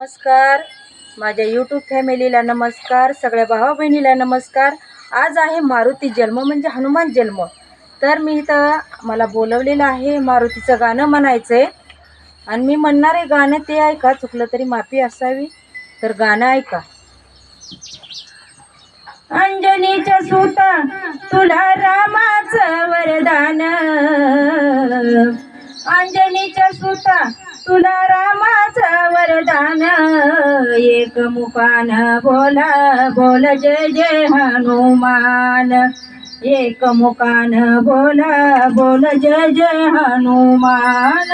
नमस्कार. माझ्या यूट्यूब फॅमिलीला नमस्कार. सगळ्या भावा बहिणीला नमस्कार. आज आहे मारुती जन्म म्हणजे हनुमान जन्म. तर मी इथं मला बोलवलेलं आहे मारुतीचं गाणं म्हणायचं आहे आणि मी म्हणणारे गाणं ते ऐका चुकलं तरी माफी असावी. तर गाणं ऐका. अंजनीच्या सुता तुला रामाचं वरदान. अंजनीच्या सुता तुला वरदान एक मुखान बोला बोल जय जय हनुमान. एक मुखान बोला बोल जय जय हनुमान.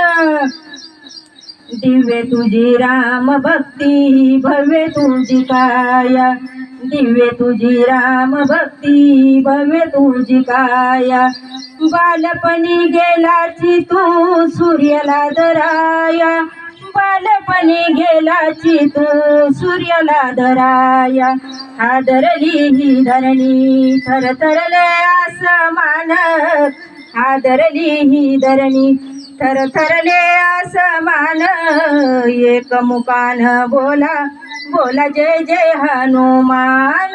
दिव्य तुझी राम भक्ती भव्य तुझी काया. दिव्य तुझी राम भक्ती भव्य तुझी काया. बालपणी गेलाची तू सूर्याला दराया बालपणी गेलाची तू सूर्याला धराया. आदरली ही धरणी थरथरले आसमान आदरली ही धरणी थरथरले आसमान एक मुकान बोला बोला जय जय हनुमान.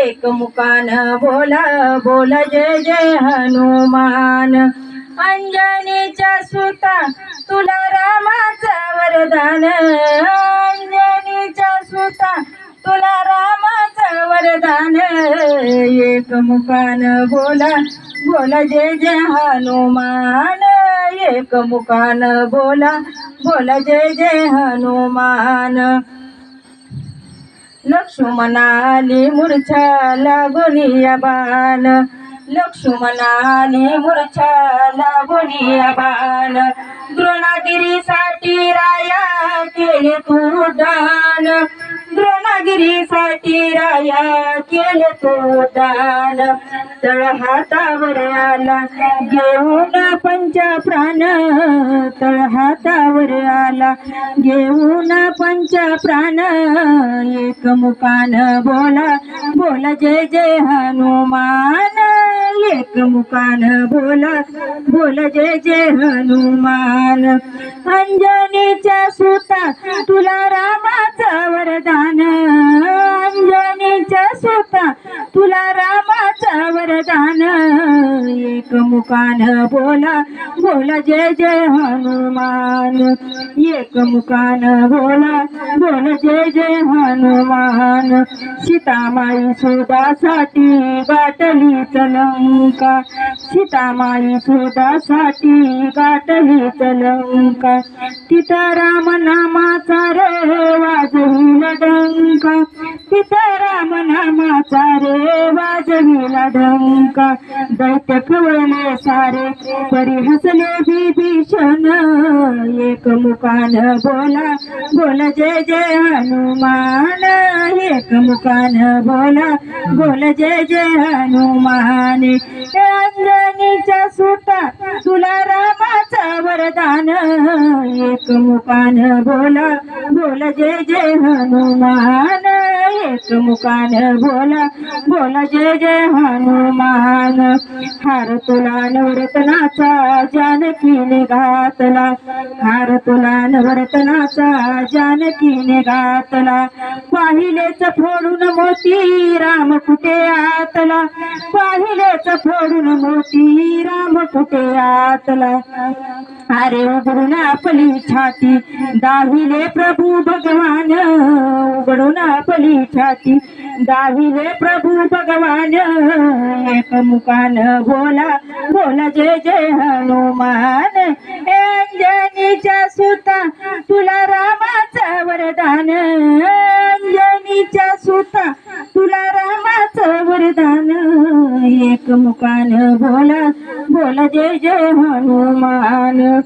एक मुकान बोला बोला जय जय हनुमान. अंजनीच्या सुता तुला रामाचा वरदान. अंजनीच्या सुता तुला रामाचं वरदान. एक मुखान बोला बोला जय जय हनुमान. एक मुखान बोला बोला जय जय हनुमान. लक्ष्मणाली मूर्छा लागुनिया बाण. लक्ष्मणाने मूर्छा लागुनिया बाण. द्रोणागिरीसाठी राया केले तू दान. द्रोणागिरीसाठी राया केले तू दान. तळ हातावर आला घेऊन पंच प्राण तळ हातावर आला घेऊन पंच प्राण एक मुकान बोला बोला जय जय हनुमान. एक मुकान बोला बोला जय जय हनुमान. अंजनीच्या सुता एक मुकान बोला बोला जय जय हनुमान. एक मुकान बोला बोला जय जय हनुमान. सीतामाई सुदासाठी गाठली चलंका. सीतामाई सुदासाठी गाठली चलंका. तिथं राम नामाचा रे वाजविला डंका. तिथं राम नामाचा रे वाजविला डंका. दैत्य खवळले सारे परी हसले विभीषण. एक मुकान बोला बोल जय जय हनुमान. एक मुकान बोला बोल जय जय हनुमान. अंजनीच्या सुता तुला रामाचा वरदान. एक मुकान बोला बोल जय जय हनुमान. एक मुकान बोला बोला जय जय हनुमान. हार तुला नवरत्नाचा जानकीने घातला. हार तुला नवरत्नाचा जानकीने घातला. पाहिलेच फोडून मोती राम कुठे आतला पाहिलेच फोडून मोती. राम कुठे आतला? अरे उघडून आपली छाती. दाविले प्रभू भगवान उघडून आपली छाती. दाविले प्रभू भगवान एक मुकान बोला बोला जय जय हनुमान. अंजनीच्या सुता तुला रामाचा वरदान. अंजनीच्या सुता तुला राम रामाचं वरदान एक मुकान बोला बोला जय जय हनुमान.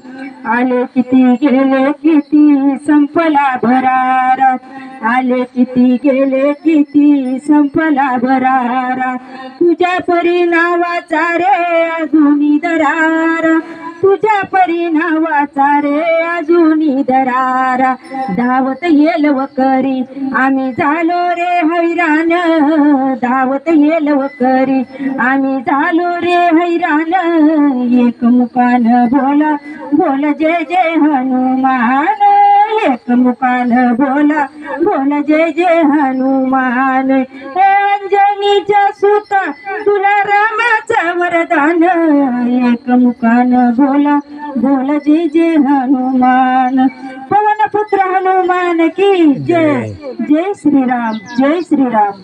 आले किती गेले किती संपला भरारा. आले किती गेले किती संपला भरारा. तुझ्या परी नावाचा रे अजून दरारा. तुझ्या परी नावाचा रे अजूनी दरारा. धावत येल करी आम्ही झालो रे हैराण धावत येल करी आम्ही झालो रे हैराण एक मुकान बोला बोल जय जय हनुमान. एक मुकान बोला बोला जय जय हनुमान. हे अंजनीच्या सुता तुला रामाचा वरदान. एक मुकान बोला बोला जय जय हनुमान. पवन पुत्र हनुमान की जय. जय श्रीराम जय श्रीराम.